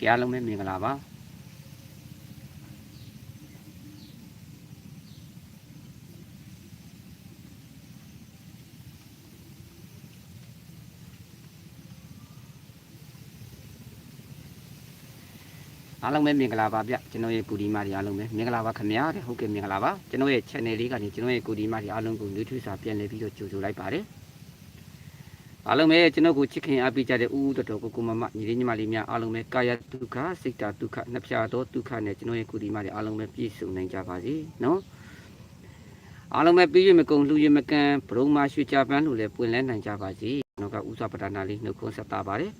ကြအားလုံးပဲမင်္ဂလာပါအားလုံးပဲမင်္ဂလာပါဗျကျွန်တော်ရဲ့ကူဒီမာတွေအားလုံးပဲမင်္ဂလာပါခင်ဗျာတဲ့ဟုတ်ကဲ့မင်္ဂလာပါကျွန်တော်ရဲ့ channel လေးကနေကျွန်တော်ရဲ့ကူဒီမာတွေအားလုံးကိုနှွေးထွေးစွာပြန်လည်ပြီးတော့ကြိုဆိုလိုက်ပါတယ် အားလုံးပဲကျွန်တော်ကိုချစ်ခင်အားပေးကြတဲ့ဦးဦးတော်တော်ကိုကိုမမညီလေးညီမလေးများအားလုံးပဲကာယဒုက္ခစိတ်တာဒုက္ခနှစ်ဖြာသောဒုက္ခနဲ့ကျွန်တော်ရဲ့ကုသီမတွေအားလုံးပဲပြည့်စုံနိုင်ကြပါစေနော်အားလုံးပဲပြည့်ရမကုန်လှူရမကန်ဘရုံမာရွှေချပန်းလို့လည်းပွင့်လန်းနိုင်ကြပါစေကျွန်တော်ကဥစွာပဒနာလေးနှုတ်ခွန်းဆက်တာပါတယ်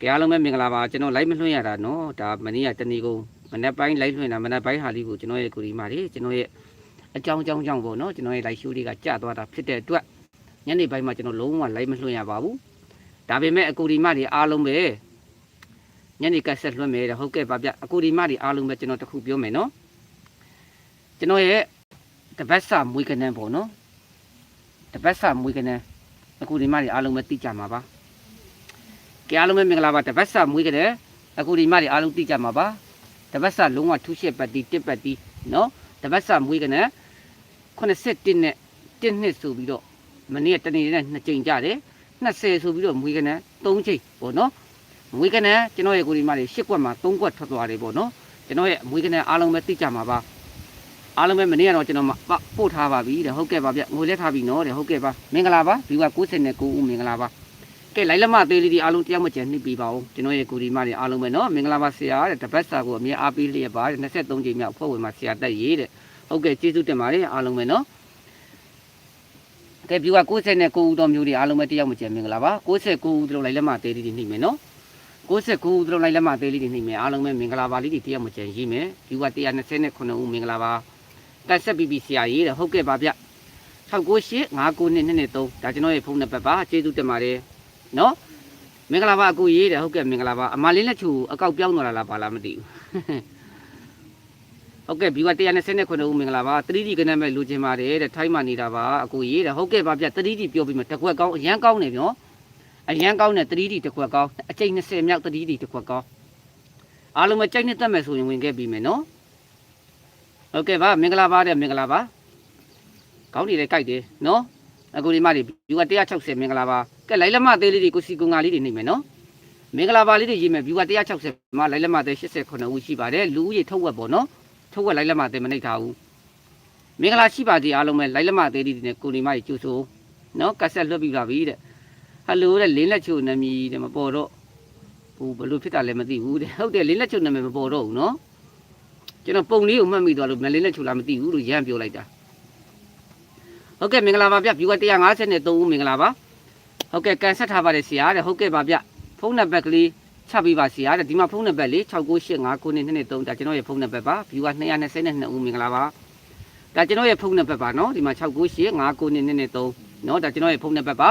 ကြအားလုံးပဲမင်္ဂလာပါကျွန်တော်လိုက်မလွှင့်ရတာနော်ဒါမနေ့ကတနေ့ကုန်မနေ့ပိုင်းလိုက်လွှင့်တာမနေ့ပိုင်းဟာလေးကိုကျွန်တော်ရဲ့ကုသီမတွေကျွန်တော်ရဲ့အကြောင်းအကြောင်းကြောင့်ပေါ့နော်ကျွန်တော်ရဲ့လိုက်ရှူးလေးကကြာသွားတာဖြစ်တဲ့အတွက် ညနေပိုင်းမှာကျွန်တော်လုံးဝလိုက်မလွှင့်ရပါဘူးဒါပေမဲ့အကူဒီမတွေအားလုံးပဲညနေကဆက်လွှင့်မယ်တဲ့ဟုတ်ကဲ့ပါဗျအကူဒီမတွေအားလုံးပဲကျွန်တော်တခုပြောမယ်နော်ကျွန်တော်ရဲ့တပတ်စာမွေးကနန်းပေါ့နော်တပတ်စာမွေးကနန်းအကူဒီမတွေအားလုံးပဲသိကြမှာပါကြအားလုံးပဲမင်္ဂလာပါတပတ်စာမွေးကနန်းအကူဒီမတွေအားလုံးသိကြမှာပါတပတ်စာလုံးဝထူးရှက်ပတ်တီတစ်ပတ်တီနော်တပတ်စာမွေးကနန်း81နဲ့1နှစ်ဆိုပြီးတော့ မနေ့ကတနေ့နဲ့2ကြိမ်ကြတယ်20ဆိုပြီးတော့မွေးကြတယ်3ကြိမ်ပေါ့နော်မွေးကြတယ်ကျွန်တော်ရဲ့ကိုဒီမတွေ10ကွက်မှာ3ကွက်ထွက်သွားတယ်ပေါ့နော်ကျွန်တော်ရဲ့မွေးကြတယ်အားလုံးပဲသိကြမှာပါအားလုံးပဲမနေ့ကတော့ကျွန်တော်ပို့ထားပါပြီတဲ့ဟုတ်ကဲ့ပါဗျငွေလက်ထားပြီနော်တဲ့ဟုတ်ကဲ့ပါမင်္ဂလာပါဒီက69ဦးမင်္ဂလာပါကဲလိုက်လက်မသေးလေးဒီအားလုံးတယောက်မကျန်နှိပ်ပေးပါဦးကျွန်တော်ရဲ့ကိုဒီမတွေအားလုံးပဲနော်မင်္ဂလာပါဆရာတဲ့တပတ်စာကိုအမြဲအားပေးလျက်ပါတဲ့23ကြိမ်မြောက်ဖွဲ့ဝင်မှာဆရာတက်ရေးတဲ့ဟုတ်ကဲ့ကျေးဇူးတင်ပါတယ်အားလုံးပဲနော် ကဲပြူက69ဦးတော်မျိုးတွေအားလုံးပဲတယောက်မကျန်မင်္ဂလာပါ69ဦးတို့လိုက်လက်မသေးလေးတွေနှိပ်မယ်နော်69ဦးတို့လိုက်လက်မသေးလေးတွေနှိပ်မယ်အားလုံးပဲမင်္ဂလာပါလေးတွေတယောက်မကျန်ရေးမယ်ပြူက129ဦးမင်္ဂလာပါတက်ဆက်ပြီးပြီဆရာရေးတဲ့ဟုတ်ကဲ့ပါဗျ698 59နဲ့2နဲ့3ဒါကျွန်တော်ရဲ့ဖုန်းနံပါတ်ပါကျေးဇူးတင်ပါတယ်နော်မင်္ဂလာပါအကိုရေးတယ်ဟုတ်ကဲ့မင်္ဂလာပါအမလေးလက်ချူအကောက်ပြောင်းသွားတာလားပါလားမသိဘူး ဟုတ်ကဲ့ဘီဝ129ဦးမင်္ဂလာပါ 3D ကနမဲ့လူချင်းပါတယ်တဲ့ထိုင်းမှာနေတာပါအကိုရေးတယ်ဟုတ်ကဲ့ပါဗျ 3D ပြောပြီးမှတစ်ခွက်ကောင်းအရန်ကောင်းနေပြီနော်အရန်ကောင်းတဲ့ 3D တစ်ခွက်ကောင်းအကျိန်20မြောက် 3D တစ်ခွက်ကောင်းအားလုံးမကြိုက်နဲ့တက်မယ်ဆိုရင်ဝင်ခဲ့ပြီမယ်နော်ဟုတ်ကဲ့ပါမင်္ဂလာပါတဲ့မင်္ဂလာပါကောင်းနေတယ်ကြိုက်တယ်နော်အခုဒီမတွေဘီဝ160မင်္ဂလာပါကဲလိုက်လက်မသေးလေးတွေကိုစီကုံငါလေးတွေနေမယ်နော်မင်္ဂလာပါလေးတွေရေးမယ် view က160မှာလိုက်လက်မသေး89ဦးရှိပါတယ်လူဦးရေထုတ်ဝက်ပေါ့နော် ထုတ်ဝက်လိုက်လက်မသေးမနှိပ်ထားဘူးမင်္ဂလာရှိပါသေးအားလုံးပဲလိုက်လက်မသေးလေးတွေနဲ့ကိုနေမကြီးကျူဆိုနော်ကက်ဆက်လွတ်ပြီးပါပြီတဲ့ဟယ်လိုတဲ့လင်းလက်ချိုနာမည်တဲ့မပေါ်တော့ဘူးဘလို့ဖြစ်တာလဲမသိဘူးတဲ့ဟုတ်တယ်လင်းလက်ချိုနာမည်မပေါ်တော့ဘူးနော်ကျွန်တော်ပုံလေးကိုမှတ်မိသွားလို့မလင်းလက်ချိုလားမသိဘူးလို့ရမ်းပြောလိုက်တာဟုတ်ကဲ့မင်္ဂလာပါဗျ view က153ဦးမင်္ဂလာပါဟုတ်ကဲ့ကန်ဆက်ထားပါတယ်ဆရာတဲ့ဟုတ်ကဲ့ပါဗျဖုန်းနံပါတ်ကလေး ချပေးပါဆရာတဲ့ဒီမှာဖုန်းနံပါတ်လေး698599223ဒါကျွန်တော်ရဲ့ဖုန်းနံပါတ်ပါ view က222ဦးမင်္ဂလာပါဒါကျွန်တော်ရဲ့ဖုန်းနံပါတ်ပါနော်ဒီမှာ698599223နော်ဒါကျွန်တော်ရဲ့ဖုန်းနံပါတ်ပါ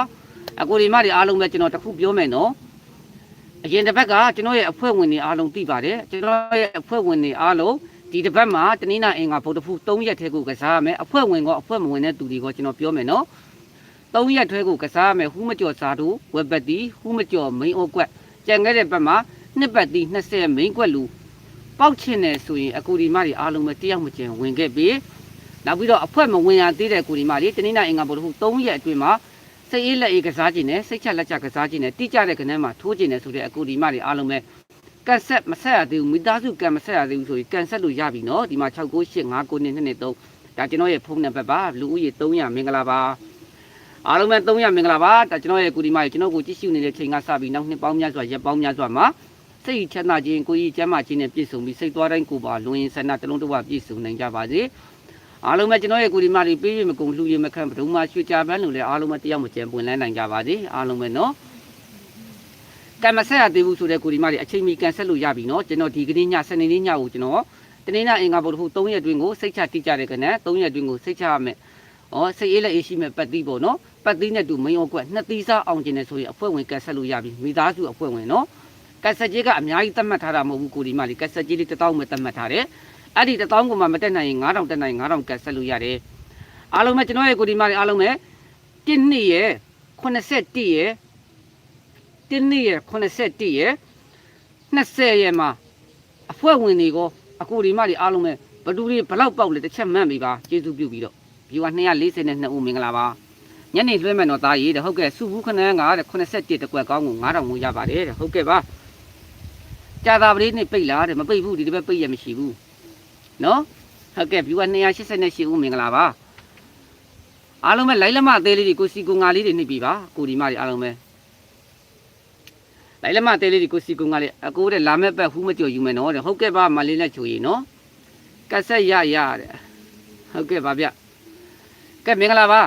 အကိုဒီမတွေအားလုံးပဲကျွန်တော်တစ်ခုပြောမယ်နော်အရင်တစ်ပတ်ကကျွန်တော်ရဲ့အဖွဲ့ဝင်တွေအားလုံးသိပါတယ်ကျွန်တော်ရဲ့အဖွဲ့ဝင်တွေအားလုံးဒီတစ်ပတ်မှာတနင်္လာအင်္ဂါဗုဒ္ဓဖူး3ရက်ထဲကိုကစားရမယ်အဖွဲ့ဝင်ကောအဖွဲ့မဝင်တဲ့သူတွေကိုကျွန်တော်ပြောမယ်နော်သုံးရက်ထွဲကိုကစားရမယ်ဟူးမကျော်စာတို့ဝက်ပတ်တီဟူးမကျော်မိန်အိုကွက် ကြံခဲ့တဲ့ဘက်မှာနှစ်ပတ်တီ20မိန်ကွက်လူပေါက်ချင်တယ်ဆိုရင်အကူဒီမတွေအားလုံးပဲတယောက်မကျန်ဝင်ခဲ့ပြီနောက်ပြီးတော့အဖွဲမဝင်ရသေးတဲ့ကူဒီမတွေတနင်္လာအင်္ဂါဘုရား3ရက်အတွင်းမှာစိတ်အေးလက်အေးကစားခြင်းနဲ့စိတ်ချလက်ချကစားခြင်းနဲ့တိကျတဲ့ကနန်းမှာထိုးခြင်းနဲ့ဆိုတဲ့အကူဒီမတွေအားလုံးပဲကန်ဆက်မဆက်ရသေးဘူးမိသားစုကန်မဆက်ရသေးဘူးဆိုရင်ကန်ဆက်လို့ရပြီနော်ဒီမှာ69859နဲ့2နဲ့3ဒါကျွန်တော်ရဲ့ဖုန်းနံပါတ်ပါလူဦးရေ300မင်္ဂလာပါ အားလုံးပဲ300မင်္ဂလာပါဒါကျွန်တော်ရဲ့ကိုဒီမကြီးကျွန်တော်ကိုကြည့်ရှုနေတဲ့ချိန်ကစပြီးနောက်နှစ်ပေါင်းများစွာရက်ပေါင်းများစွာမှာစိတ်ချမ်းသာခြင်းကိုယ်ကြီးကျမ်းမာခြင်းနဲ့ပြည့်စုံပြီးစိတ်သွားတိုင်းကိုယ်ပါလွန်ရင်ဆန္ဒတစ်လုံးတစ်ဝပြည့်စုံနိုင်ကြပါစေအားလုံးပဲကျွန်တော်ရဲ့ကိုဒီမကြီးပေးရမကုန်လှူရမခံဘဒုံမှာရွှေကြပန်းလို့လည်းအားလုံးပဲတယောက်မကျန်ပွင့်လန်းနိုင်ကြပါစေအားလုံးပဲနော်ကံမဆက်ရသေးဘူးဆိုတဲ့ကိုဒီမကြီးအချိန်မီကန်ဆက်လို့ရပြီနော်ကျွန်တော်ဒီကနေ့ညစနေနေ့ညကိုကျွန်တော်တနေ့ညအင်္ဂါဘုရား3ရက်တွင်ကိုစိတ်ချတိကြတဲ့ကနန်း3ရက်တွင်ကိုစိတ်ချရမယ် ဩစိတ်အေးလက်အေးရှိမဲ့ပတ်တိပေါ့နော်ပတ်သီးနဲ့တူမင်းအောင်ကွက်နှစ်သီးစားအောင်ကျင်နေဆိုရင်အဖွဲ့ဝင်ကတ်ဆက်လို့ရပြီမိသားစုအဖွဲ့ဝင်နော်ကတ်ဆက်ကြီးကအများကြီးသတ်မှတ်ထားတာမဟုတ်ဘူးကိုဒီမလေးကတ်ဆက်ကြီးလေးတစ်တောင်းပဲသတ်မှတ်ထားတယ်အဲ့ဒီတစ်တောင်းကိုမှမတက်နိုင်ရင်9000တက်နိုင်9000ကတ်ဆက်လို့ရတယ်အားလုံးပဲကျွန်တော်ရဲ့ကိုဒီမလေးအားလုံးပဲ1နှစ်ရယ်81ရယ်1နှစ်ရယ်81ရယ်20ရက်မှာအဖွဲ့ဝင်တွေကိုအကိုဒီမတွေအားလုံးပဲဘသူတွေဘလောက်ပေါက်လဲတစ်ချက်မှတ်ပြီပါကျေးဇူးပြုပြီးတော့ ဒီက242ဦးမင်္ဂလာပါညနေလွှဲမယ်တော့သားရေးတဲ့ဟုတ်ကဲ့စုဘူးခဏန်းကတဲ့87တကွက်ကောင်းကို9000ကိုရပါတယ်တဲ့ဟုတ်ကဲ့ပါကြာသာပလေးနဲ့ပိတ်လားတဲ့မပိတ်ဘူးဒီတစ်ပတ်ပိတ်ရမရှိဘူးနော်ဟုတ်ကဲ့ view က288ဦးမင်္ဂလာပါအားလုံးပဲလိုက်လက်မအသေးလေးတွေကိုစီကိုငါလေးတွေနှိပ်ပြီပါကိုဒီမတွေအားလုံးပဲလိုက်လက်မတဲလေးဒီကိုစီကုံကလေးအကိုတဲ့လာမဲ့ဘက်ဟူးမကြော်ယူမယ်နော်တဲ့ဟုတ်ကဲ့ပါမလေးနဲ့ချိုရီနော်ကက်ဆက်ရရတဲ့ဟုတ်ကဲ့ပါဗျ ကဲမင်္ဂလာပါ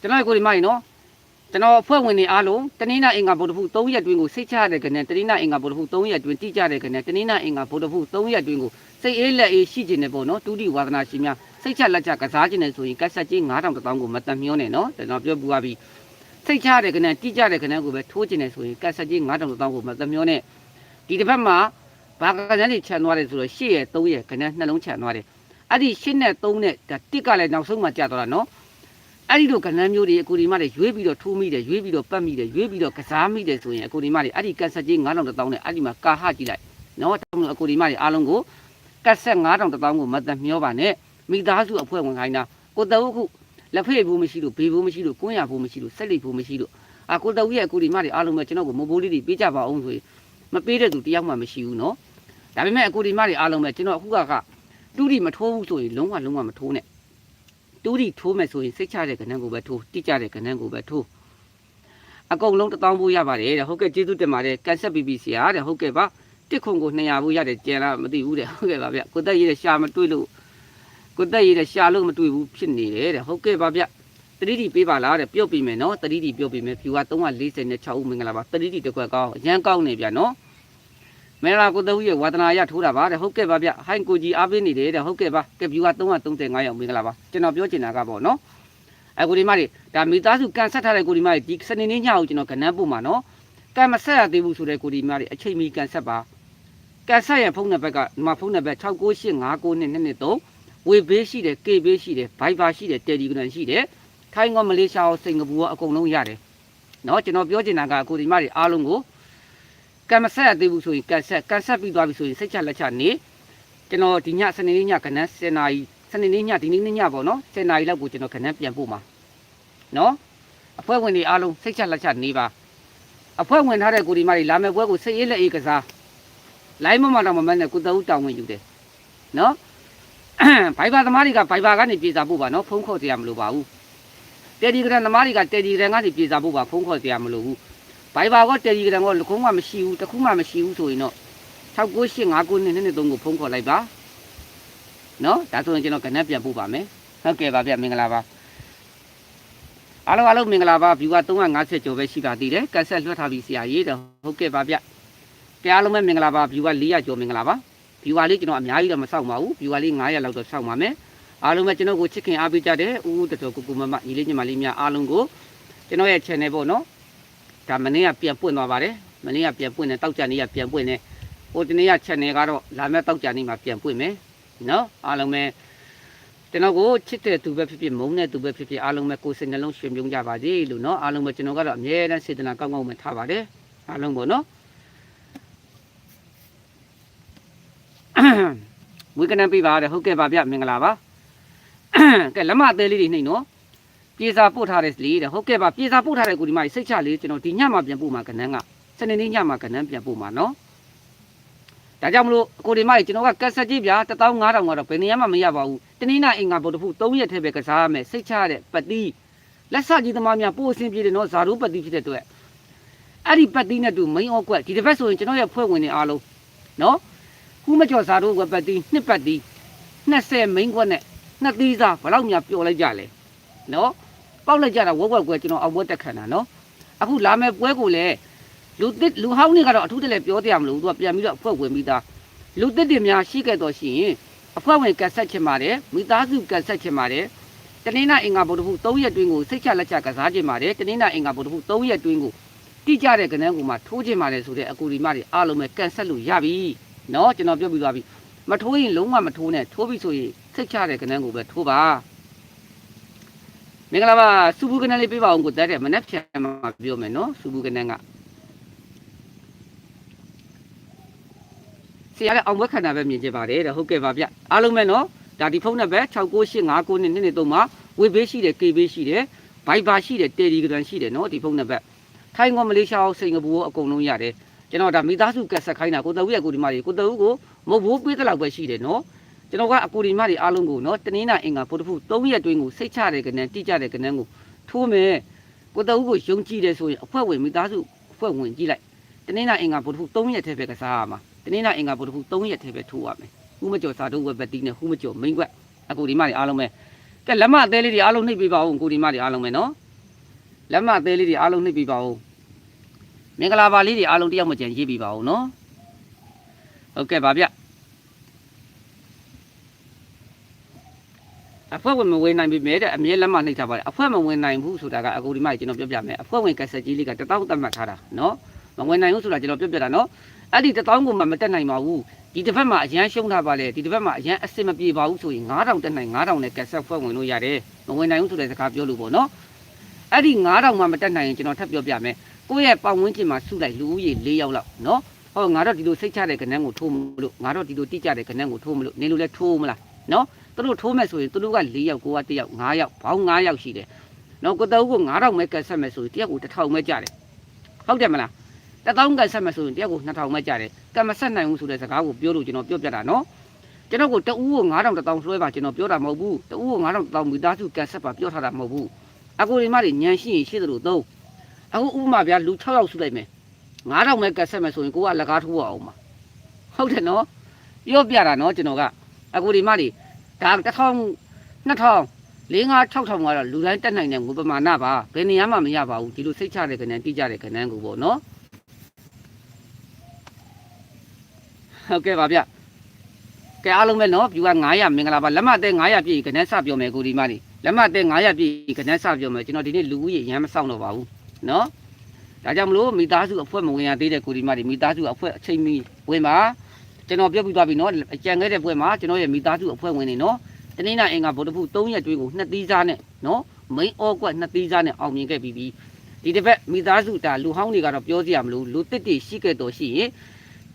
ကျွန်တော်ကိုဒီမကြီးနော်ကျွန်တော်အဖွဲ့ဝင်တွေအားလုံးတနင်္လာအင်္ဂါဗုဒ္ဓဖူ3ရက်တွင်းကိုစိတ်ချရတဲ့ကနေတနင်္လာအင်္ဂါဗုဒ္ဓဖူ3ရက်တွင်းတိကျတဲ့ကနေတနင်္လာအင်္ဂါဗုဒ္ဓဖူ3ရက်တွင်းကိုစိတ်အေးလက်အေးရှိခြင်းနဲ့ပေါ့နော်တူတီဝါသနာရှင်များစိတ်ချလက်ချကစားခြင်းနဲ့ဆိုရင်ကက်ဆက်ကြီး9000တောင်းကိုမတန်မျောနဲ့နော်ကျွန်တော်ပြောပူပါပြီစိတ်ချတဲ့ကနန်းတိကျတဲ့ကနန်းကိုပဲထိုးကျင်နေဆိုရင်ကတ်ဆက်ကြီး9000တောင်းကိုမသမျောနဲ့ဒီတစ်ဖက်မှာဘာကနန်းတွေခြံသွားတယ်ဆိုတော့8ရဲ့3ရဲ့ကနန်းနှလုံးခြံသွားတယ် အဲ့ဒီ8နဲ့3နဲ့ဒါတစ်ကလည်းနောက်ဆုံးမှကြာသွားတာနော်အဲ့ဒီလိုကနန်းမျိုးတွေအကူဒီမတွေရွေးပြီးတော့ထိုးမိတယ်ရွေးပြီးတော့ပတ်မိတယ်ရွေးပြီးတော့ကစားမိတယ်ဆိုရင်အကူဒီမတွေအဲ့ဒီကတ်ဆက်ကြီး9000တောင်းနဲ့အဲ့ဒီမှာကာဟကြည့်လိုက်နော်တောင်းလို့အကူဒီမတွေအားလုံးကိုကတ်ဆက်9000တောင်းကိုမသမျောပါနဲ့မိသားစုအဖွဲ့ဝင်ခိုင်းတာကိုတအုပ်ခုလက်ဖေးဘူးမရှိလို့ဘေးဘူးမရှိလို့ကွန်းရဘူးမရှိလို့ဆက်လိပ်ဘူးမရှိလို့အာကိုတော်ကြီးရဲ့အကူဒီမတွေအားလုံးပဲကျွန်တော်ကိုမိုးဘိုးလေးတွေပေးကြပါအောင်ဆိုရင်မပေးတဲ့သူတယောက်မှမရှိဘူးနော်ဒါပေမဲ့အကူဒီမတွေအားလုံးပဲကျွန်တော်အခုကက တူးဒီမထိုးဘူးဆိုရင်လုံးဝလုံးဝမထိုးနဲ့တူးဒီထိုးမယ်ဆိုရင်စိတ်ချတဲ့ကဏ္ဍကိုပဲထိုးတိကျတဲ့ကဏ္ဍကိုပဲထိုးအကုန်လုံးတစ်တောင်းဖို့ရပါတယ်တဲ့ဟုတ်ကဲ့ကျေးဇူးတင်ပါတယ်ကန်ဆက် BBC ရာတဲ့ဟုတ်ကဲ့ပါတစ်ခွန်ကို200ဘူးရတယ်ကျန်လားမသိဘူးတဲ့ဟုတ်ကဲ့ပါဗျကိုတက်ရေးတဲ့ရှာမတွေ့လို့ကိုတက်ရေးတဲ့ရှာလို့မတွေ့ဘူးဖြစ်နေတယ်တဲ့ဟုတ်ကဲ့ပါဗျတတိတိပေးပါလားတဲ့ပြုတ်ပြီးမယ်နော်တတိတိပြုတ်ပြီးမယ်ဖြူက346ဦးမင်္ဂလာပါတတိတိတစ်ခွက်ကောင်းအရန်ကောင်းနေဗျနော် မင်္ဂလာကိုတဦးရဲ့ဝါသနာရထိုးတာပါတဲ့ဟုတ်ကဲ့ပါဗျဟိုင်းကိုကြီးအားပေးနေတယ်တဲ့ဟုတ်ကဲ့ပါကက်ဗျူက335ရောက်မင်္ဂလာပါကျွန်တော်ပြောချင်တာကပေါ့နော်အဲကိုဒီမတွေဒါမိသားစုကန်ဆက်ထားတဲ့ကိုဒီမတွေဒီစနေနေ့ညကိုကျွန်တော်ကဏ္ဍပို့မှာနော်ကန်မဆက်ရသေးဘူးဆိုတဲ့ကိုဒီမတွေအချိန်မီကန်ဆက်ပါကန်ဆက်ရင်ဖုန်းနံပါတ်ကဒီမှာဖုန်းနံပါတ်698599223ဝေဘေးရှိတယ်ကေဘေးရှိတယ်ဘိုင်ဘာရှိတယ်တယ်လီဂရမ်ရှိတယ်ထိုင်းကမလေးရှားအောင်စင်ကာပူကအကုန်လုံးရတယ်နော်ကျွန်တော်ပြောချင်တာကကိုဒီမတွေအားလုံးကို ကံမဆက်သေးဘူးဆိုရင်ကန်ဆက်ကန်ဆက်ပြီးသွားပြီဆိုရင်စိတ်ချလက်ချနေကျွန်တော်ဒီညစနေနေ့ညကနန်း10နာရီစနေနေ့ညဒီနေ့နေ့ညပေါ့နော်10နာရီလောက်ကိုကျွန်တော်ကနန်းပြန်ပို့မှာနော်အဖွဲ့ဝင်တွေအားလုံးစိတ်ချလက်ချနေပါအဖွဲ့ဝင်ထားတဲ့ကိုဒီမတွေလာမယ့်ပွဲကိုစိတ်အေးလက်အေးကစားလိုင်းမမတော်မမနဲ့ကိုတဦးတောင်းဝင်ယူတယ်နော်ဘိုင်ဘာသမားတွေကဘိုင်ဘာကနေပြေစာဖို့ပါနော်ဖုန်းခေါ်စရာမလိုပါဘူးတယ်ဒီဂရမ်သမားတွေကတယ်ဒီဂရမ်ကနေပြေစာဖို့ပါဖုန်းခေါ်စရာမလိုဘူး ဘိုင်ဘာကတယ်ဒီဂရမ်ကလခုံးမှမရှိဘူးတစ်ခုမှမရှိဘူးဆိုရင်တော့69859နဲ့နဲ့3ကိုဖုန်းခေါ်လိုက်ပါနော်ဒါဆိုရင်ကျွန်တော်ကနက်ပြန်ပို့ပါမယ်ဟုတ်ကဲ့ပါဗျမင်္ဂလာပါအားလုံးအားလုံးမင်္ဂလာပါ view က350ကျော်ပဲရှိပါသေးတယ်ကက်ဆက်လွှတ်ထားပြီးဆရာရေးတယ်ဟုတ်ကဲ့ပါဗျကဲအားလုံးပဲမင်္ဂလာပါ view က400ကျော်မင်္ဂလာပါ view ကလေးကျွန်တော်အများကြီးတော့မဆောက်ပါဘူး view ကလေး900လောက်တော့ဆောက်ပါမယ်အားလုံးပဲကျွန်တော်ကိုချစ်ခင်အားပေးကြတဲ့ဦးဦးတော်တော်ကိုကိုမမညီလေးညီမလေးများအားလုံးကိုကျွန်တော်ရဲ့ channel ပေါ့နော် ဒါမနေ့ကပြန်ပွင့်သွားပါတယ်မနေ့ကပြန်ပွင့်တယ်တောက်ကြနေ့ကပြန်ပွင့်တယ်ဟိုဒီနေ့က channel ကတော့လာမယ့်တောက်ကြနေ့မှာပြန်ပွင့်မယ်နော်အားလုံးပဲကျွန်တော်ကိုချစ်တဲ့သူပဲဖြစ်ဖြစ်မုန်းတဲ့သူပဲဖြစ်ဖြစ်အားလုံးပဲကိုယ်စိတ်နှလုံးရှင်ပြုံးကြပါစေလို့နော်အားလုံးပဲကျွန်တော်ကတော့အမြဲတမ်းစေတနာကောင်းကောင်းပဲထားပါတယ်အားလုံးပေါ့နော်ဝေကနံပြပါတဲ့ဟုတ်ကဲ့ပါဗျမင်္ဂလာပါကဲလက်မအသေးလေးတွေနှိမ့်နော် ပြေစာပို့ထားတဲ့လေတဲ့ဟုတ်ကဲ့ပါပြေစာပို့ထားတဲ့ကိုဒီမကြီးစိတ်ချလေးကျွန်တော်ဒီညမှာပြန်ပို့မှာကနန်းကစနေနေ့ညမှာကနန်းပြန်ပို့မှာနော်ဒါကြောင့်မလို့ကိုဒီမကြီးကျွန်တော်ကကက်ဆက်ကြီးဗျာ15000ကတော့ဘယ်နေရာမှမရပါဘူးတနင်္လာအင်္ဂါဗုဒ္ဓဖူ3ရက်ထဲပဲကစားရမယ်စိတ်ချတဲ့ပတိလက်စကြီးသမားများပို့အဆင်ပြေတယ်နော်ဇာတို့ပတိဖြစ်တဲ့အတွက်အဲ့ဒီပတိနဲ့တူမိန်အော့ကွက်ဒီတစ်ပတ်ဆိုရင်ကျွန်တော်ရဲ့ဖွဲ့ဝင်တွေအားလုံးနော်ခုမကျော်ဇာတို့ကပတိနှစ်ပတိ20မိန်ကွက်နဲ့နှစ်သီးစားဘယ်လောက်များပျော်လိုက်ကြလဲနော် ပေါက်လိုက်ကြတာဝက်ဝက်ကွယ်ကျွန်တော်အဝက်တက်ခံတာနော်အခုလာမယ့်ပွဲကိုလည်းလူသစ်လူဟောင်းတွေကတော့အထူးတလဲပြောတရားမလို့သူကပြန်ပြီးတော့အဖွဲ့ဝင်ပြီးသားလူသစ်တွေများရှိခဲ့တော့ရှိရင်အဖွဲ့ဝင်ကတ်ဆက်ချင်ပါတယ်မိသားစုကတ်ဆက်ချင်ပါတယ်တနင်္လာအင်္ဂါဗုဒ္ဓဖူ3ရက်တွင်းကိုစိတ်ချလက်ချကစားချင်ပါတယ်တနင်္လာအင်္ဂါဗုဒ္ဓဖူ3ရက်တွင်းကိုတိကျတဲ့ကဏ္ဍကိုမှထိုးချင်ပါတယ်ဆိုတဲ့အကူဒီမတွေအားလုံးပဲကန်ဆက်လို့ရပြီနော်ကျွန်တော်ပြောပြီးသွားပြီမထိုးရင်လုံးဝမထိုးနဲ့ထိုးပြီဆိုရင်စိတ်ချတဲ့ကဏ္ဍကိုပဲထိုးပါ မင်္ဂလာပါစူဘူးကဏ္ဍလေးပြပါအောင်ကိုတက်တဲ့မနေ့ဖြန်မှာပြောမယ်နော်စူဘူးကဏ္ဍကဆရာလည်းအောင်ဘက်ခန္ဓာပဲမြင်ကြပါတယ်တဲ့ဟုတ်ကဲ့ပါဗျအားလုံးပဲနော်ဒါဒီဖုန်းနံပါတ်69859နဲ့223မှာဝေဘေးရှိတယ်ကေဘေးရှိတယ်ဘိုက်ဘာရှိတယ်တယ်လီဂရမ်ရှိတယ်နော်ဒီဖုန်းနံပါတ်ထိုင်းကမလေးရှားစင်ကာပူအကုန်လုံးရတယ်ကျွန်တော်ဒါမိသားစုကက်ဆက်ခိုင်းတာကိုတဝူရဲ့ကိုဒီမတွေကိုတဝူကိုမဟုတ်ဘူးပေးတဲ့လောက်ပဲရှိတယ်နော် ကျွန်တော်ကအကူဒီမတွေအားလုံးကိုနော်တနင်္လာအင်္ဂါပုဒ်ဖူ3ရက်တွင်းကိုစိတ်ချတဲ့ကနေတိကျတဲ့ကနေကိုထိုးမယ်ကိုတဝူကိုယုံကြည်တယ်ဆိုရင်အဖွဲ့ဝင်မိသားစုအဖွဲ့ဝင်ကြည့်လိုက်တနင်္လာအင်္ဂါပုဒ်ဖူ3ရက်ထဲပဲကစားရမှာတနင်္လာအင်္ဂါပုဒ်ဖူ3ရက်ထဲပဲထိုးရမယ်ဟူးမကျော်စာတို့ဝက်ဘက်တီးနဲ့ဟူးမကျော်မိန်ကွက်အကူဒီမတွေအားလုံးပဲကဲလက်မအသေးလေးတွေအားလုံးနှိပ်ပေးပါဦးအကူဒီမတွေအားလုံးပဲနော်လက်မအသေးလေးတွေအားလုံးနှိပ်ပေးပါဦးမင်္ဂလာပါလေးတွေအားလုံးတယောက်မကြံရေးပေးပါဦးနော်ဟုတ်ကဲ့ပါဗျ အဖွဲ့ဝင်မဝင်နိုင်ပြီမဲ့တဲ့အမြဲလက်မနှိပ်ထားပါတယ်အဖွဲ့မဝင်နိုင်ဘူးဆိုတာကအကူဒီမကြီးကျွန်တော်ပြောပြမယ်အဖွဲ့ဝင်ကက်ဆက်ကြီးလေးကတပေါက်တတ်မှတ်ထားတာနော်မဝင်နိုင်ဘူးဆိုတာကျွန်တော်ပြောပြတာနော်အဲ့ဒီတပေါင်းကိုမှမတက်နိုင်ပါဘူးဒီတစ်ဖက်မှာအရန်ရှုံးထားပါလေဒီတစ်ဖက်မှာအရန်အစ်စ်မပြေပါဘူးဆိုရင်9000တက်နိုင်9000နဲ့ကက်ဆက်ဖွဲ့ဝင်လို့ရတယ်မဝင်နိုင်ဘူးဆိုတဲ့စကားပြောလို့ပေါ့နော်အဲ့ဒီ9000မှမတက်နိုင်ရင်ကျွန်တော်ထပ်ပြောပြမယ်ကိုယ့်ရဲ့ပတ်ဝန်းကျင်မှာစုလိုက်လူဦးရေ၄ယောက်လောက်နော်ဟောငါတော့ဒီလိုစိတ်ချတဲ့ကဏ္ဍကိုထိုးမလို့ငါတော့ဒီလိုတိကျတဲ့ကဏ္ဍကိုထိုးမလို့နေလို့လဲထိုးမလားနော် သူတို့ထိုးမဲ့ဆိုရင်သူတို့က၄ယောက်ကိုက၁ယောက်၅ယောက်ဘောင်း၅ယောက်ရှိတယ်နော်ကိုတော်ကို9000ပဲကက်ဆက်မဲ့ဆိုရင်တယောက်ကို1000ပဲကြတယ်ဟုတ်တယ်မလားတသောင်းကက်ဆက်မဲ့ဆိုရင်တယောက်ကို2000ပဲကြတယ်ကံမဆက်နိုင်ဘူးဆိုတဲ့စကားကိုပြောလို့ကျွန်တော်ပြောပြတာနော်ကျွန်တော်ကိုတဦးကို9000 1000ဆွဲပါကျွန်တော်ပြောတာမဟုတ်ဘူးတဦးကို9000 1000မိသားစုကက်ဆက်ပါပြောထားတာမဟုတ်ဘူးအကိုဒီမတွေညံရှိရင်ရှိသလိုသုံးအခုဥပမာဗျာလူ6ယောက်စုလိုက်မယ်9000ပဲကက်ဆက်မယ်ဆိုရင်ကိုကလက်ကားထိုးရအောင်ပါဟုတ်တယ်နော်ပြောပြတာနော်ကျွန်တော်ကအကိုဒီမတွေ ဒါ1000 2000၄၅6000ကတော့လူတိုင်းတက်နိုင်တဲ့ငွေပမာဏပါဘယ်နေရာမှမရပါဘူးဒီလိုစိတ်ချတဲ့ကဏ္ဍတိကျတဲ့ကဏ္ဍကိုပေါ့နော်ဟုတ်ကဲ့ပါဗျကဲအားလုံးပဲနော်ဖြူက900မင်္ဂလာပါလက်မအသေး900ပြည့်ကဏ္ဍစပြောမယ်ကိုဒီမလေးလက်မအသေး900ပြည့်ကဏ္ဍစပြောမယ်ကျွန်တော်ဒီနေ့လူဦးရေရမ်းမစောင့်တော့ပါဘူးနော်ဒါကြောင့်မလို့မိသားစုအဖွဲ့မဝင်ရသေးတဲ့ကိုဒီမလေးမိသားစုအဖွဲ့အချိန်မီဝင်ပါ ကျွန်တော်ပြောပြသွားပြီနော်အကြံခဲ့တဲ့ပွဲမှာကျွန်တော်ရဲ့မိသားစုအဖွဲ့ဝင်နေနော်တနင်္လာအင်္ဂါဗုဒ္ဓဖူ3ရက်တွင်းကိုနှစ်သီးစားနဲ့နော်မိန်အောကွက်နှစ်သီးစားနဲ့အောင်မြင်ခဲ့ပြီးပြီဒီတစ်ပတ်မိသားစုဒါလူဟောင်းတွေကတော့ပြောစရာမလိုလူတစ်တွေရှိခဲ့တော့ရှိရင်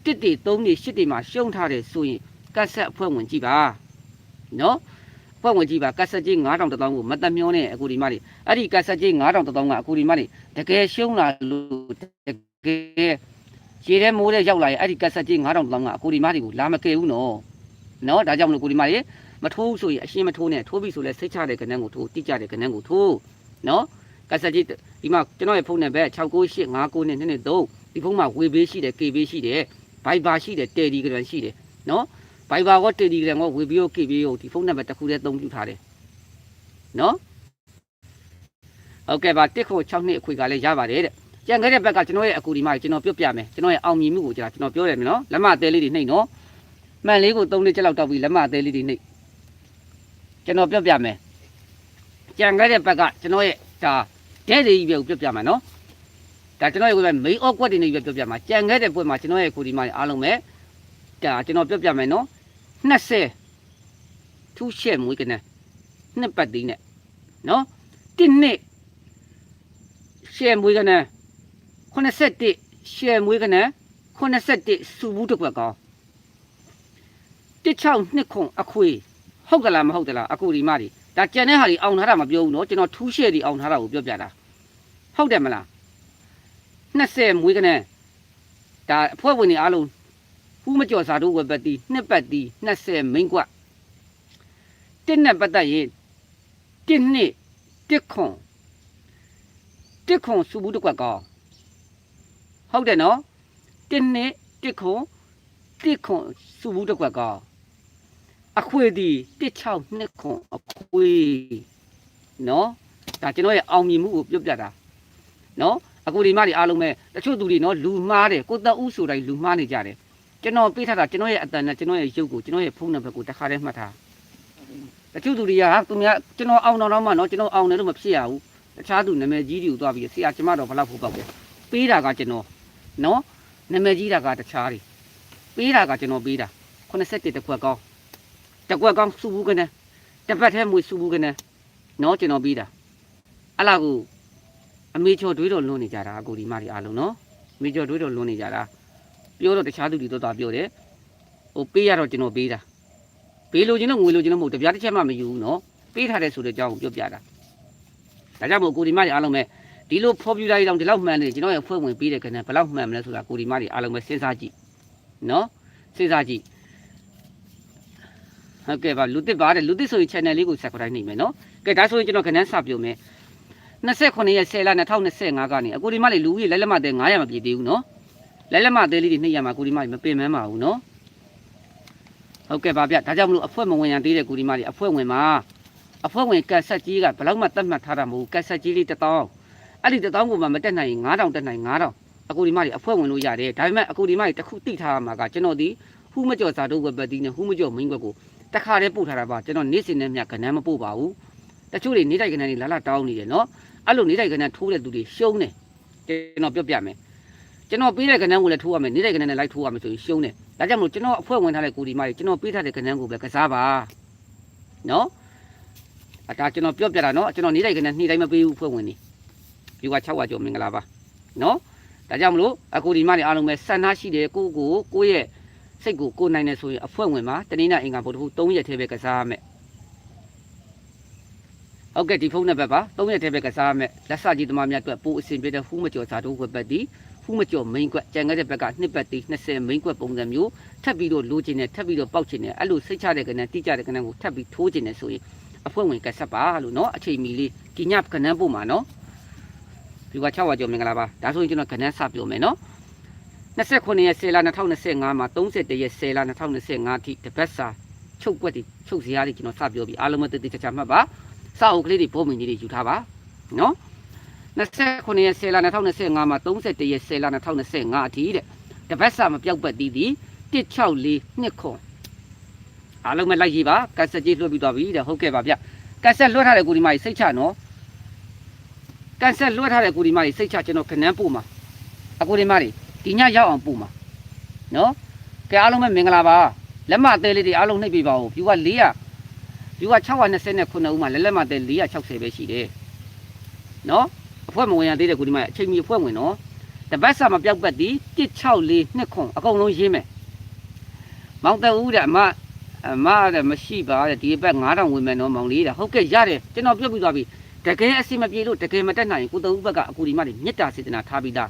တစ်တွေ3တွေ8တွေမှာရှုံးထားတယ်ဆိုရင်ကတ်ဆက်အဖွဲ့ဝင်ကြည့်ပါနော်အဖွဲ့ဝင်ကြည့်ပါကတ်ဆက်ကြီး9000တောင်းကိုမတမျောနဲ့အခုဒီမလေးအဲ့ဒီကတ်ဆက်ကြီး9000တောင်းကအခုဒီမလေးတကယ်ရှုံးလာလို့တကယ် ရေထဲမိုးထဲရောက်လာရင်အဲ့ဒီကတ်ဆက်ကြီး9000တောင်းကအခုဒီမလေးကိုလာမကယ်ဘူးနော်နော်ဒါကြောင့်မလို့ကိုဒီမလေးမထိုးဆိုရင်အရှင်းမထိုးနဲ့ထိုးပြီဆိုလဲစိတ်ချတဲ့ကဏ္ဍကိုထိုးတိကျတဲ့ကဏ္ဍကိုထိုးနော်ကဆက်ကြီးဒီမှာကျွန်တော်ရဲ့ဖုန်းနံပါတ်69859နဲ့223ဒီဖုန်းမှာဝေဘေးရှိတယ်ကေဘေးရှိတယ်ဘိုင်ဘာရှိတယ်တယ်ဒီဂရမ်ရှိတယ်နော်ဘိုင်ဘာကောတယ်ဒီဂရမ်ကောဝေဘေးကိုကေဘေးကိုဒီဖုန်းနံပါတ်တစ်ခုတည်းအသုံးပြုထားတယ်နော်ဟုတ်ကဲ့ပါတစ်ခု6နှစ်အခွေကလည်းရပါတယ်တဲ့ ကြံခဲ့တဲ့ဘက်ကကျွန်တော်ရဲ့အကူဒီမှာကျွန်တော်ပြောပြမယ်ကျွန်တော်ရဲ့အောင်မြင်မှုကိုကျွန်တော်ပြောရမယ်နော်လက်မအသေးလေးတွေနှိပ်နော်မှန်လေးကို3နှစ်ချက်လောက်တောက်ပြီးလက်မအသေးလေးတွေနှိပ်ကျွန်တော်ပြပြမယ်ကြံခဲ့တဲ့ဘက်ကကျွန်တော်ရဲ့ဒါဒဲတွေကြီးပဲပြပြမယ်နော်ဒါကျွန်တော်ရဲ့ကိုယ်ပဲ main awkward တွေနေပဲပြပြမှာကြံခဲ့တဲ့ဘက်မှာကျွန်တော်ရဲ့ကိုဒီမှာအားလုံးပဲဒါကျွန်တော်ပြပြမယ်နော်20ထူးရှဲမွေးကနေနှစ်ပတ်သေးနဲ့နော်တစ်နှစ်ရှဲမွေးကနေ 81ရှဲမွေးကနေ81စူဘူးတစ်ခွက်ကောင်း16နှစ်ခွန်အခွေ ဟုတ်ကလားမဟုတ်သလားအခုဒီမဒီဒါကြံတဲ့ဟာဒီအောင်ထားတာမပြောဘူးเนาะကျွန်တော်ထူးရှဲဒီအောင်ထားတာကိုပြောပြတာဟုတ်တယ်မလား20မွေးကနေဒါအဖွဲ့ဝင်တွေအားလုံးဖူးမကြော်စာတို့ဝက်ပတ်တီနှစ်ပတ်တီ20မိန်ကွက်တစ်နဲ့ပတ်သက်ရင်တစ်နှစ်တစ်ခွန်တစ်ခွန်စူဘူးတစ်ကွက်ကောင်း ဟုတ်တယ်နော်တစ်နှစ်တစ်ခွန်တစ်ခွန်စူဘူးတစ်ကွက်ကောင်းအခွေဒီ16နှစ်ခွန်အခွေနော်ဒါကျွန်တော်ရဲ့အောင်မြင်မှုကိုပြောပြတာနော်အခုဒီမတွေအားလုံးပဲတချို့သူတွေနော်လူမှားတယ်ကိုသက်ဦးဆိုတိုင်းလူမှားနေကြတယ်ကျွန်တော်ပေးထားတာကျွန်တော်ရဲ့အတန်နဲ့ကျွန်တော်ရဲ့ရုပ်ကိုကျွန်တော်ရဲ့ဖုန်းနံပါတ်ကိုတစ်ခါတည်းမှတ်ထားတချို့သူတွေကဟာသူများကျွန်တော်အောင်တော်တော့မှနော်ကျွန်တော်အောင်တယ်လို့မဖြစ်ရဘူးတခြားသူနာမည်ကြီးတွေကိုသွားပြီးဆရာကျမတော်ဘလောက်ဖို့ပေါ့ပဲပေးတာကကျွန်တော် နော်နာမည်ကြီးတာကတခြားတွေပေးတာကကျွန်တော်ပေးတာ87တစ်ခွက်ကောင်းတကွက်ကောင်းစုဘူးကနေတစ်ပတ်ထဲမွေစုဘူးကနေနော်ကျွန်တော်ပြီးတာအဲ့လာကိုအမေချော်တွေးတော်လွန်နေကြတာအကိုဒီမတွေအားလုံးနော်အမေချော်တွေးတော်လွန်နေကြတာပြောတော့တခြားသူတွေတော့သွားပြောတယ်ဟိုပေးရတော့ကျွန်တော်ပေးတာပေးလို့ချင်းတော့ငွေလို့ချင်းတော့မဟုတ်တပြားတစ်ချက်မှမယူဘူးနော်ပေးထားတဲ့ဆိုတဲ့အကြောင်းကိုပြောပြတာဒါကြောင့်မို့ကိုဒီမတွေအားလုံးပဲ ဒီလိုဖော်ပြတာတွေတော့ဒီလောက်မှန်နေကျွန်တော်ရဲ့အဖွဲ့ဝင်ပေးတဲ့ကဏ္ဍဘယ်လောက်မှန်မလဲဆိုတာကိုဒီမတွေအားလုံးပဲစဉ်းစားကြည့်နော်စဉ်းစားကြည့်ဟုတ်ကဲ့ပါလူတစ်ပါတဲ့လူတစ်ဆိုရင် channel လေးကို subscribe နိုင်မယ်နော်ကဲဒါဆိုရင်ကျွန်တော်ခဏစပြုံမယ်29ရက်10လ2025ကနေအကိုဒီမလေးလူကြီးလက်လက်မတဲ့900မပြည့်သေးဘူးနော်လက်လက်မသေးလေးတွေ200မှာကိုဒီမလေးမပင်မန်းပါဘူးနော်ဟုတ်ကဲ့ပါဗျဒါကြောင့်မလို့အဖွဲ့မဝင်ရသေးတဲ့ကိုဒီမလေးအဖွဲ့ဝင်မှာအဖွဲ့ဝင်ကတ်ဆက်ကြီးကဘယ်လောက်မှသတ်မှတ်ထားတာမဟုတ်ကတ်ဆက်ကြီးလေး1000 အဲ့ဒီ1000ကိုမှမတက်နိုင်ရင်9000တက်နိုင်9000အကိုဒီမလေးအဖွဲ့ဝင်လို့ရတယ်ဒါပေမဲ့အကိုဒီမလေးတစ်ခုတိထားမှာကကျွန်တော်ဒီဟူးမကြော်စာတို့ဝက်ပတ်တီးနဲ့ဟူးမကြော်မင်းကွက်ကိုတခါတည်းပို့ထားတာပါကျွန်တော်နေ့စဉ်နဲ့မြကဏ္ဍမပို့ပါဘူးတချို့တွေနေ့တိုက်ကဏ္ဍတွေလာလာတောင်းနေတယ်နော်အဲ့လိုနေတိုက်ကဏ္ဍထိုးတဲ့သူတွေရှုံးတယ်ကျွန်တော်ပြောပြမယ်ကျွန်တော်ပေးတဲ့ကဏ္ဍကိုလည်းထိုးရမယ်နေတိုက်ကဏ္ဍနဲ့လိုက်ထိုးရမယ်ဆိုရင်ရှုံးတယ်ဒါကြောင့်မလို့ကျွန်တော်အဖွဲ့ဝင်ထားတဲ့ကိုဒီမတွေကျွန်တော်ပေးထားတဲ့ကဏ္ဍကိုပဲကစားပါနော်အတာကျွန်တော်ပြောပြတာနော်ကျွန်တော်နေတိုက်ကဏ္ဍနေ့တိုင်းမပေးဘူးအဖွဲ့ဝင်နေ ဒီက6ဝါကျော်မင်္ဂလာပါနော်ဒါကြောင့်မလို့အခုဒီမတွေအားလုံးပဲဆန္ဒရှိတယ်ကိုကိုကိုရဲ့စိတ်ကိုကိုနိုင်နေဆိုရင်အဖွဲ့ဝင်မှာတနင်္လာအင်္ဂါဘုဒ္ဓဟူ3ရက်ထဲပဲကစားရမယ် ဟုတ်ကဲ့ဒီဖုန်းနံပါတ်ပါ3ရက်တည်းပဲကစားရမယ်လက်စကြီးသမားများအတွက်ပို့အဆင်ပြေတဲ့ဖူးမကျော်စာတို့ဝက်ပတ်တီဖူးမကျော်မိန်ကွက်ကြံခဲ့တဲ့ဘက်ကနှစ်ပတ်တီ20မိန်ကွက်ပုံစံမျိုးထပ်ပြီးတော့လိုချင်တယ်ထပ်ပြီးတော့ပေါက်ချင်တယ်အဲ့လိုစိတ်ချတဲ့ကဏ္ဍတိကျတဲ့ကဏ္ဍကိုထပ်ပြီးထိုးချင်တယ်ဆိုရင်အဖွဲ့ဝင်ကဆက်ပါလို့เนาะအချိန်မီလေးဒီညကဏ္ဍပို့မှာเนาะ ဒီက6ဝါကျော်မင်္ဂလာပါဒါဆိုရင်ကျွန်တော်ကဏ္ဍစပြောမယ်နော်29ရက်10လ2025မှာ31ရက်10လ2025အထိတပတ်စာချုပ်ွက်တွေချုပ်စရာတွေကျွန်တော်စပြောပြီးအားလုံးပဲတည်တည်ချာချာမှတ်ပါစာအုပ်ကလေးတွေပုံမြင်ကြီးတွေယူထားပါနော်29ရက်10လ2025မှာ31ရက်10လ2025အထိတဲ့တပတ်စာမပြောက်ပတ်သေးသည်164နှစ်ခွန်အားလုံးပဲလိုက်ကြည့်ပါကတ်ဆက်ကြီးလွှတ်ပြီးသွားပြီတဲ့ဟုတ်ကဲ့ပါဗျကတ်ဆက်လွှတ်ထားတဲ့ကိုဒီမကြီးစိတ်ချနော် ကတ်ဆက်လွှတ်ထားတဲ့ကိုဒီမကြီးစိတ်ချကျွန်တော်ခဏန်းပို့မှာအကိုဒီမကြီးဒီညရောက်အောင်ပို့မှာနော်ကဲအားလုံးပဲမင်္ဂလာပါလက်မအသေးလေးတွေအားလုံးနှိပ်ပြပါဦးပြူက400ယူက629ဦးမှာလက်လက်မတဲ့460ပဲရှိတယ်နော်အဖွဲ့မဝင်ရသေးတဲ့ကိုဒီမှာအချိန်မီအဖွဲ့ဝင်နော်တပတ်စာမပြောက်ပတ်သည်164နှစ်ခွန်အကုန်လုံးရင်းမယ်မောင်တဦးတဲ့အမအမတဲ့မရှိပါတဲ့ဒီဘက်9000ဝင်မယ်နော်မောင်လေးတဲ့ဟုတ်ကဲ့ရတယ်ကျွန်တော်ပြုတ်ပြီးသွားပြီ တကယ်အစီမပြေလို့တကယ်မတက်နိုင်ရင်ကိုတဦးဘက်ကအကူဒီမတွေမေတ္တာစေတနာထားပြီးသား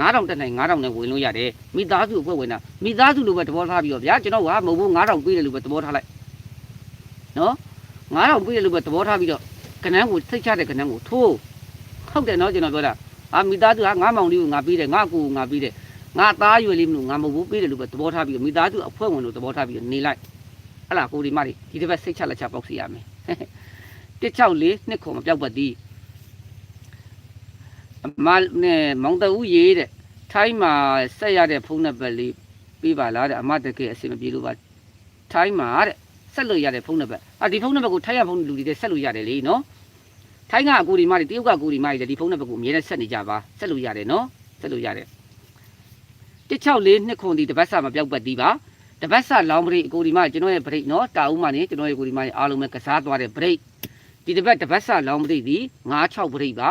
9000တက်နိုင်9000နဲ့ဝင်လို့ရတယ်မိသားစုအဖွဲ့ဝင်တာမိသားစုလိုပဲသဘောထားပြီးတော့ဗျာကျွန်တော်ကမဟုတ်ဘူး9000ပေးတယ်လို့ပဲသဘောထားလိုက်နော်9000ပြည့်တယ်လို့ပဲသဘောထားပြီးတော့ကနန်းကိုစိတ်ချတဲ့ကနန်းကိုထိုးဟုတ်တယ်နော်ကျွန်တော်ပြောတာအာမိသားစုကငါမောင်လေးကိုငါပြီးတယ်ငါအကူကိုငါပြီးတယ်ငါသားရွယ်လေးမလို့ငါမဟုတ်ဘူးပြီးတယ်လို့ပဲသဘောထားပြီးတော့မိသားစုအဖွဲ့ဝင်လို့သဘောထားပြီးတော့နေလိုက်ဟလာကိုဒီမလေးဒီတစ်ပတ်စိတ်ချလက်ချပေါက်စီရမယ် 164နှစ်ခုမပြောက်ပတ်သည်အမနဲ့မောင်တဦးရေးတဲ့ထိုင်းမှာဆက်ရတဲ့ဖုန်းနံပါတ်လေးပေးပါလားတဲ့အမတကယ်အဆင်မပြေလို့ပါထိုင်းမှာတဲ့ဆက်လို့ရတဲ့ဖုန်းနံပါတ်အာဒီဖုန်းနံပါတ်ကိုထိုင်းရဖုန်းလူတွေတက်ဆက်လို့ရတယ်လေနော်ထိုင်းကအကူဒီမတွေတရုတ်ကအကူဒီမတွေဒီဖုန်းနံပါတ်ကိုအမြဲတမ်းဆက်နေကြပါဆက်လို့ရတယ်နော်ဆက်လို့ရတယ်164နှစ်ခွန်ဒီတပတ်စာမပြောက်ပတ်သေးပါတပတ်စာလောင်းပရိအကူဒီမကျွန်တော်ရဲ့ပရိနော်တာဦးမနေကျွန်တော်ရဲ့ကူဒီမအားလုံးပဲကစားသွားတဲ့ပရိ ဒီတပတ်တပတ်စာလောင်းပရိဒီ96ပရိပါ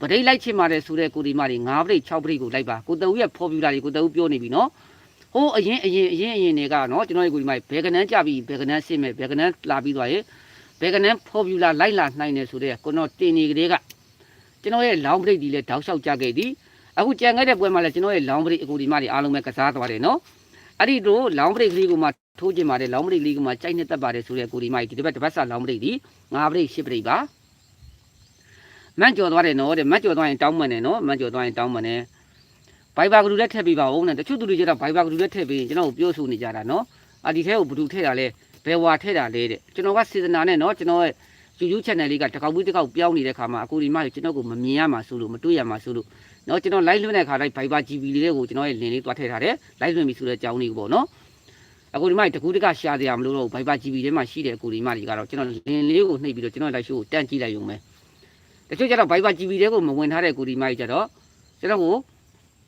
ပရိလိုက်ချင်ပါတယ်ဆိုတဲ့ကူဒီမတွေ9ပရိ6ပရိကိုလိုက်ပါကိုတဦးရဲ့ဖော်ပြတာတွေကိုတဦးပြောနေပြီနော်ဟိုးအရင်အရင်အရင်အရင်တွေကနော်ကျွန်တော်တို့ကိုဒီမှာဘယ်ကနန်းကြပြီးဘယ်ကနန်းဆင်းမဲ့ဘယ်ကနန်းလာပြီးသွားရင်ဘယ်ကနန်းဖော်ပြလာလိုက်လာနိုင်နေဆိုတဲ့ကိုတော့တင်နေကလေးကကျွန်တော်ရဲ့လောင်းပရိတ်ဒီလဲတောက်လျှောက်ကြခဲ့သည်အခုကြံခဲ့တဲ့ပွဲမှာလဲကျွန်တော်ရဲ့လောင်းပရိတ်အကူဒီမတွေအားလုံးပဲကစားသွားတယ်နော် အဲ့ဒီတို့လောင်းပရိတ်ကလေးကမှထိုးကျင်ပါတယ်လောင်းပရိတ်ကလေးကမှကြိုက်နေတတ်ပါတယ်ဆိုတဲ့အကူဒီမကြီးဒီတစ်ပတ်တစ်ပတ်စာလောင်းပရိတ်ဒီငါးပရိတ်ရှစ်ပရိတ်ပါမန့်ကြော်သွားတယ်နော်တဲ့မန့်ကြော်သွားရင်တောင်းမှန်တယ်နော်မန့်ကြော်သွားရင်တောင်းမှန်တယ်ဘိုင်ဘာဂလူလည်းထည့်ပေးပါဦးနဲ့တချို့သူတွေကျတော့ဘိုင်ဘာဂလူလည်းထည့်ပေးရင်ကျွန်တော်ကိုပြောဆိုနေကြတာနော်အာဒီထဲကိုဘယ်သူထည့်တာလဲဘယ်ဝါထည့်တာလဲတဲ့ကျွန်တော်ကစေတနာနဲ့နော်ကျွန်တော်ရဲ့ YouTube channel လေးကတစ်ခေါက်ပြီးတစ်ခေါက်ပြောင်းနေတဲ့ခါမှာအကူဒီမကျွန်တော်ကိုမမြင်ရမှာဆိုလို့မတွေ့ရမှာဆိုလို့ နော်ကျွန်တော် live လွှင့်တဲ့ခါတိုင်းဘိုင်ဘာ GB လေးတွေကိုကျွန်တော်ရဲ့ link လေးတွားထည့်ထားတယ် live လွှင့်ပြီဆိုတဲ့အကြောင်းလေးကိုပေါ့နော်အကူဒီမတကူတကရှာတရားမလို့တော့ဘိုင်ဘာ GB ထဲမှာရှိတဲ့အကူဒီမတွေကတော့ကျွန်တော် link လေးကိုနှိပ်ပြီးတော့ကျွန်တော် live show ကိုတန့်ကြည့်လိုက်ရုံပဲတချို့ကျတော့ဘိုင်ဘာ GB ထဲကိုမဝင်ထားတဲ့အကူဒီမတွေကျတော့ကျွန်တော်ကို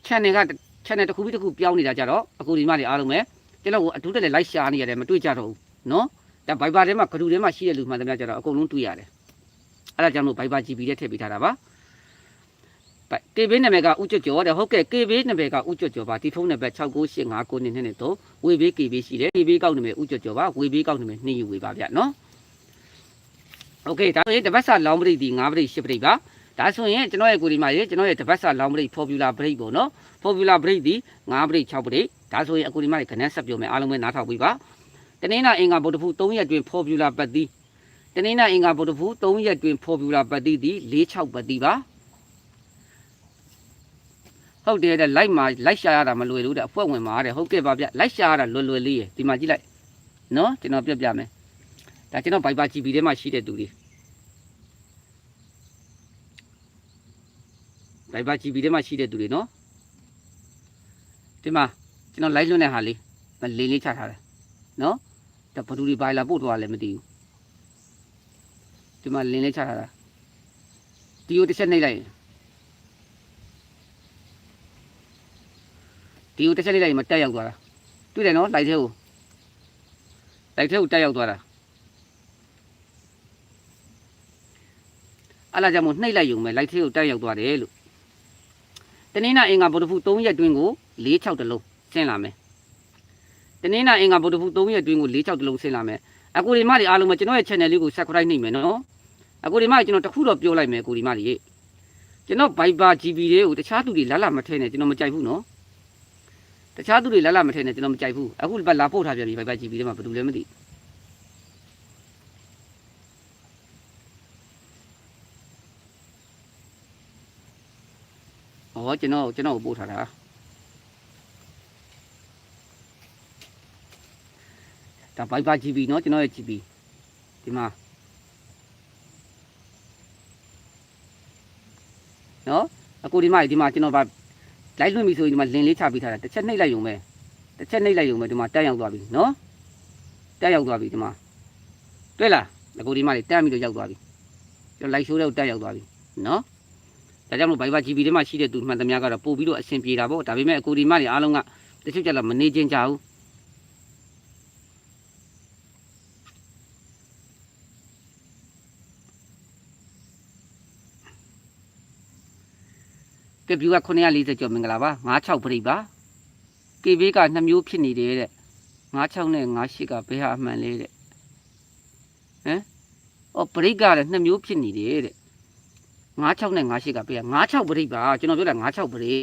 channel က channel တစ်ခုပြီးတစ်ခုပြောင်းနေတာကြတော့အခုဒီမတွေအားလုံးပဲကျွန်တော်ကအတူတက်လည်း like share နေရတယ်မတွေ့ကြတော့ဘူးနော်ဒါ Viber ထဲမှာဂရုထဲမှာရှိတဲ့လူမှန်သမျှကြတော့အကုန်လုံးတွေ့ရတယ်အဲ့ဒါကြောင့်မို့ Viber GB ထဲထည့်ပေးထားတာပါ ကေဘေးနာမည်ကဥကျွတ်ကျော်တဲ့ဟုတ်ကဲ့ကေဘေးနာမည်ကဥကျွတ်ကျော်ပါဒီဖုန်းနံပါတ်69859နဲ့နဲ့တော့ဝေဘေးကေဘေးရှိတယ်ကေဘေးကောက်နာမည်ဥကျွတ်ကျော်ပါဝေဘေးကောက်နာမည်နှီးယူဝေပါဗျနော်โอเคဒါဆိုရင်တပတ်စာလောင်းပရိတ်ဒီ9ပရိတ်10ပရိတ်ပါဒါဆိုရင်ကျွန်တော်ရဲ့ကိုဒီမှာရေကျွန်တော်ရဲ့တပတ်စာလောင်းပရိတ် formula break ပေါ့နော် formula break ဒီ9ပရိတ်6ပရိတ်ဒါဆိုရင်အကိုဒီမှာခဏဆက်ပြောမယ်အားလုံးပဲနားထောင်ပြီးပါတနင်္လာအင်္ဂါဗုဒ္ဓဖူ3ရက်တွင် formula ပတ်သည်တနင်္လာအင်္ဂါဗုဒ္ဓဖူ3ရက်တွင် formula ပတ်သည်ဒီ46ပတ်သည်ပါ ဟုတ်တယ်တဲ့လိုက်မှာလိုက်ရှာရတာမလွယ်ဘူးတဲ့အဖွဲဝင်မှာတဲ့ဟုတ်ကဲ့ပါဗျလိုက်ရှာရတာလွယ်လွယ်လေးရယ်ဒီမှာကြည့်လိုက်နော်ကျွန်တော်ပြပြမယ်ဒါကျွန်တော် Viber GB ထဲမှာရှိတဲ့သူတွေ Viber GB ထဲမှာရှိတဲ့သူတွေနော်ဒီမှာကျွန်တော် live လွှင့်တဲ့ဟာလေးမလေးလေးချထားတယ်နော်ဒါဘယ်သူတွေဘာလာပို့သွားလဲမသိဘူးဒီမှာလင်းလေးချထားတာဒီကိုတစ်ချက်နှိပ်လိုက်ရင် ဒီကိုတစ်ချက်လေးလိုက်ရင်မတက်ရောက်သွားတာတွေ့တယ်နော်လိုက်သေးကိုလိုက်သေးကိုတက်ရောက်သွားတာအဲ့လာကြောင့်မို့နှိပ်လိုက်ယူမယ်လိုက်သေးကိုတက်ရောက်သွားတယ်လို့တနင်္လာအင်္ဂါဗုဒ္ဓဖူ3ရက်တွင်းကို46တလုံးဆင်းလာမယ်တနင်္လာအင်္ဂါဗုဒ္ဓဖူ3ရက်တွင်းကို46တလုံးဆင်းလာမယ်အကူဒီမတွေအားလုံးပဲကျွန်တော်ရဲ့ channel လေးကို subscribe နှိပ်မယ်နော်အကူဒီမကျွန်တော်တခုတော့ပြောလိုက်မယ်အကူဒီမတွေကျွန်တော် Viber GB တွေကိုတခြားသူတွေလာလာမထဲနဲ့ကျွန်တော်မကြိုက်ဘူးနော် တခြားသူတွေလက်လက်မထည့်နဲ့ကျွန်တော်မကြိုက်ဘူးအခုလာပို့ထားပြန်ပြီဘိုက်ဘိုက်ကြည့်ပြီးတော့မှဘယ်သူလဲမသိဩကျွန်တော်ကျွန်တော်ကိုပို့ထားတာဒါဘိုက်ဘိုက်ကြည့်ပြီးเนาะကျွန်တော်ရဲ့ကြည့်ပြီးဒီမှာနော်အခုဒီမှာဒီမှာကျွန်တော်ဗာ လိုက်လွှင့်ပြီဆိုရင်ဒီမှာလင်လေးချပေးထားတာတစ်ချက်နှိပ်လိုက်ရုံပဲတစ်ချက်နှိပ်လိုက်ရုံပဲဒီမှာတက်ရောက်သွားပြီနော်တက်ရောက်သွားပြီဒီမှာတွေ့လားငကိုဒီမှာလေတက်ပြီးတော့ရောက်သွားပြီကျွန်တော်လိုက်ရှိုးတဲ့ကိုတက်ရောက်သွားပြီနော်ဒါကြောင့်မို့ Viber GB ထဲမှာရှိတဲ့သူမှန်သမျှကတော့ပို့ပြီးတော့အဆင်ပြေတာပေါ့ဒါပေမဲ့အကိုဒီမတွေအားလုံးကတချို့ကျတော့မနေချင်းကြဘူး ကပြူက940ကျော်မင်္ဂလာပါ96ပြိပါကေဘေးက2မျိုးဖြစ်နေတယ်တဲ့96နဲ့98ကဘယ်ဟာအမှန်လဲတဲ့ဟမ်အော်ပြိကလည်း2မျိုးဖြစ်နေတယ်တဲ့96နဲ့98ကဘယ်ဟာ96ပြိပါကျွန်တော်ပြောတာ96ပြိ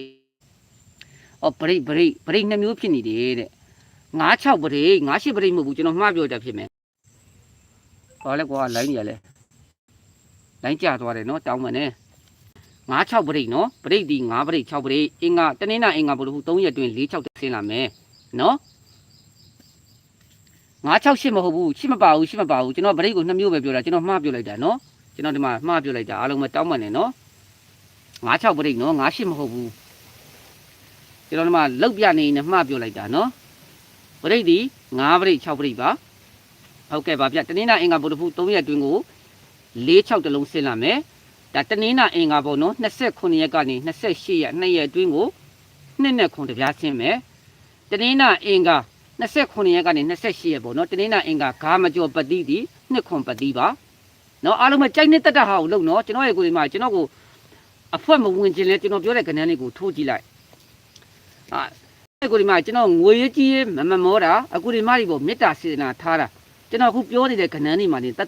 အော်ပြိပြိပြိ2မျိုးဖြစ်နေတယ်တဲ့96ပြိ98ပြိမဟုတ်ဘူးကျွန်တော်မှားပြောတာဖြစ်မယ်ဟောလဲကွာလိုင်းကြီးရလဲလိုင်းကျသွားတယ်နော်တောင်းမှန်နဲ့9 6ပရိတ်နော်ပရိတ်ဒီ9ပရိတ်6ပရိတ်အင်္ဂါတနင်္လာအင်္ဂါဘုရား3ရက်တွင်4 6တက်ဆင်းလာမယ်နော်9 6 8မဟုတ်ဘူး8မပါဘူး8မပါဘူးကျွန်တော်ပရိတ်ကို2မျိုးပဲပြောတာကျွန်တော်မှားပြောလိုက်တာနော်ကျွန်တော်ဒီမှာမှားပြောလိုက်တာအားလုံးပဲတောင်းပန်နေနော်9 6ပရိတ်နော်9 8မဟုတ်ဘူးကျွန်တော်ဒီမှာလောက်ပြနေနေမှားပြောလိုက်တာနော်ပရိတ်ဒီ9ပရိတ်6ပရိတ်ပါဟုတ်ကဲ့ပါဗျတနင်္လာအင်္ဂါဘုရား3ရက်တွင်ကို4 6တလုံးဆင်းလာမယ် ဒါတနင်္လာအင်္ဂါပေါ့နော်29ရက်ကနေ28ရက်2ရက်အတွင်းကိုနှစ်နဲ့ခွန်တပြားဆင်းမယ်တနင်္လာအင်္ဂါ29ရက်ကနေ28ရက်ပေါ့နော်တနင်္လာအင်္ဂါဂါမကျော်ပတိဒီနှစ်ခွန်ပတိပါနော်အားလုံးပဲကြိုက်နေတတ်တာဟာကိုလုံနော်ကျွန်တော်ရဲ့ကိုယ်ဒီမှာကျွန်တော်ကိုအဖွက်မဝင်ခြင်းလဲကျွန်တော်ပြောတဲ့ကဏ္ဍလေးကိုထိုးကြည့်လိုက်အာအဲ့ကိုဒီမှာကျွန်တော်ငွေရကြီးမမမောတာအခုဒီမကြီးပေါ့မေတ္တာစေတနာထားတာကျွန်တော်အခုပြောနေတဲ့ကဏ္ဍလေးမှာနေတတ်